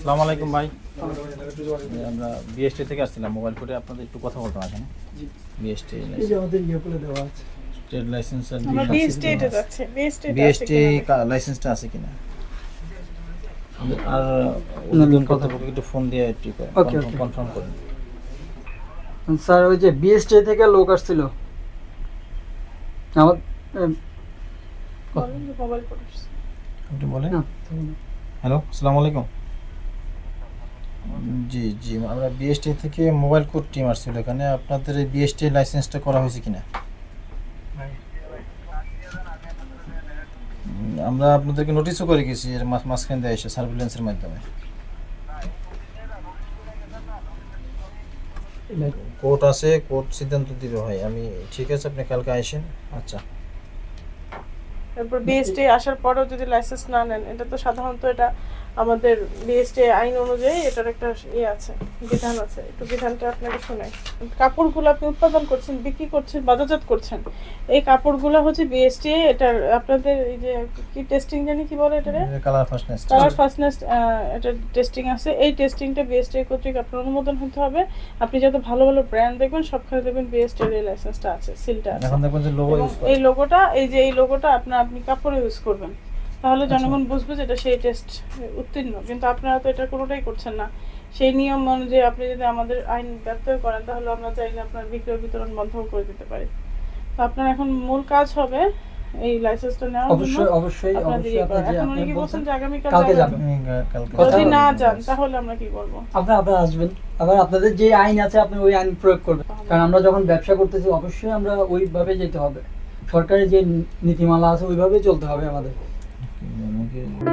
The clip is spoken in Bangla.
আসসালামু আলাইকুম ভাই। আমরা বিএসটি থেকে আসছিলাম মোবাইল করে আপনাদের একটু কথা বলতাম এখানে। বিএসটি এই যে আমাদের ইয়ে দেওয়া আছে। ট্রেড লাইসেন্স আর স্টেটে স্টেটে বিএসটি লাইসেন্সটা আছে কিনা? আর উদ্বোধন কর্তৃপক্ষ একটু ফোন দিয়ে একটু. কনফার্ম করেন। স্যার ওই যে বিএসটি থেকে লোক আসছিল। আমার বলেন হ্যালো আসসালামু আলাইকুম। জি জি। আমরা বিএসটি থেকে মোবাইল কোড টিম আসছিল এখানে। আপনাদের এই বিএসটি লাইসেন্সটা করা হয়েছে কিনা? আমরা আপনাদেরকে নোটিশও করে গেছি, এর মাঝ- মাঝখানে দেয় এসে সার্ভিলেন্সের মাধ্যমে। কোর্ট আছে কোর্ট সিদ্ধান্ত দিবে ভাই। আমি, ঠিক আছে, আপনি কালকে আসেন আচ্ছা। তারপর বিএসটি আসার পরেও যদি লাইসেন্স না নেন, এটা তো সাধারণত এটা আমাদের বিএসটি আইন অনুযায়ী এটার একটা ইয়ে আছে বিধান আছে। একটু বিধানটা আপনাকে শোনাই। কাপড়গুলো আপনি উৎপাদন করছেন বিক্রি করছেন বাজারজাত করছেন। এই কাপড়গুলো হচ্ছে বিএসটি এটার আপনাদের এই যে কি টেস্টিং জানি কি বলে এটারে কালার ফার্স্টনেস কালার ফার্স্টনেস এটা টেস্টিং আছে। এই টেস্টিংটা বিএসটি কর্তৃক আপনার অনুমোদন হতে হবে। আপনি যত ভালো ভালো ব্র্যান্ড দেখবেন সবখানে দেখবেন বিএসটি এর লাইসেন্সটা আছে সিলটা আছে। এখন দেখবেন যে লোগো ইউজ করে। এই লোগোটা এই যে এই লোগোটা আপনার আপনি কাপড়ে ইউজ করবেন। তাহলে জনগণ বুঝবে যে এটা সেই টেস্ট উত্তীর্ণ। কিন্তু আপনারা তো এটা কোনোটাই করছেন না। সেই নিয়ম অনুযায়ী আপনি যদি আমাদের আইন ব্যত্যয় করেন তাহলে আমরা চাইলে আপনার বিক্রয় বিতরণ বন্ধ করে দিতে পারি। তো আপনার এখন মূল কাজ হবে এই লাইসেন্সটা নেওয়ার অবশ্যই অবশ্যই অবশ্যই যে আপনি কি বলছেন যে কালকে যাবেন? আমি গা- কালকে যদি না যান তাহলে আমরা কি করব? আপনি আবার আসবেন। আবার আপনাদের যে আইন আছে আপনি ওই আইন প্রয়োগ করবেন। কারণ আমরা যখন ব্যবসা করতেছি অবশ্যই আমরা ওইভাবে যেতে হবে। সরকারের যে নীতিমালা আছে ওইভাবে চলতে হবে আমাদের। thank